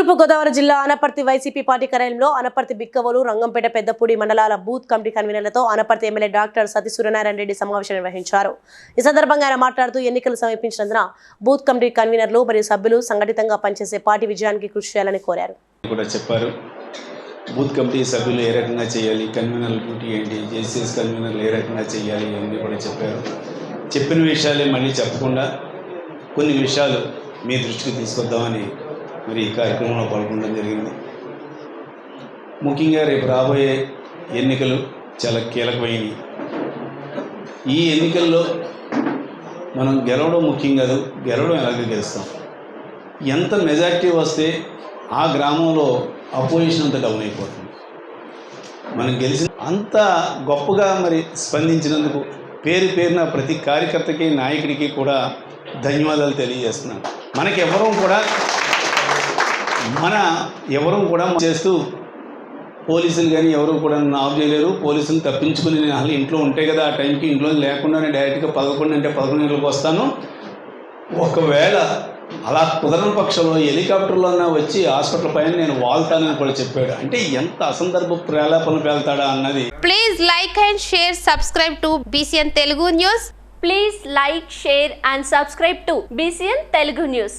తూర్పుగోదావరి జిల్లా Anaparthi YCP party కార్యాలయంలో అనపర్తి బిక్కవోలు రంగంపేట పెద్దపూడి మండలాల బూత్ కమిటీ కన్వీనర్లతో అనపర్తి ఎమ్మెల్యే డాక్టర్ సతీ సూర్యనారాయణ రెడ్డి సమావేశం నిర్వహించారు. ఈ సందర్భంగా ఆయన మాట్లాడుతూ ఎన్నికలు సమీపించినందున బూత్ కమిటీ కన్వీనర్లు మరియు సభ్యులు సంఘటితంగా పనిచేసే పార్టీ విజయానికి కృషి చేయాలని కోరారు. కూడా చెప్పారు. బూత్ కమిటీ సభ్యులు ఏ రకంగా చేయాలి కన్వీనర్ డ్యూటీ ఏంటి జేసీఎస్ కన్వీనర్లు ఏ రకంగా చేయాలి ఇవన్నీ కూడా చెప్పారు. చెప్పిన విషయాలే మళ్ళీ చెప్పకుండా కొన్ని విషయాలు మీ దృష్టికి తీసుకొద్దామని మరి ఈ కార్యక్రమంలో పాల్గొనడం జరిగింది. ముఖ్యంగా రేపు రాబోయే ఎన్నికలు చాలా కీలకమైనవి. ఈ ఎన్నికల్లో మనం గెలవడం ముఖ్యం కాదు గెలవడం ఎలాగ గెలుస్తాం. ఎంత మెజార్టీ వస్తే ఆ గ్రామంలో అపోజిషన్ అంతా డౌన్ అయిపోతుంది. మనం గెలిచిన అంత గొప్పగా మరి స్పందించినందుకు పేరు పేరున ప్రతి కార్యకర్తకి నాయకుడికి కూడా ధన్యవాదాలు తెలియజేస్తున్నాను. మనకెవరూ కూడా మన ఎవరూ కూడా చేస్తూ పోలీసులు కానీ ఎవరు కూడా నన్ను ఆఫ్ చేయలేరు. పోలీసులు తప్పించుకుని నేను అసలు ఇంట్లో ఉంటే కదా ఆ టైంకి ఇంట్లో లేకుండా నేను డైరెక్ట్గా పదకొండు అంటే పదకొండు గంటలకు వస్తాను. ఒకవేళ అలా కుదరని పక్షంలో హెలికాప్టర్లోనే వచ్చి హాస్పిటల్ పైన నేను వాళ్తానని కూడా చెప్పాడు. అంటే ఎంత అసందర్భ ప్రేలాపనకు వెళ్తాడా అన్నది. Please like and share subscribe to BCN Telugu news please like share and subscribe to BCN Telugu news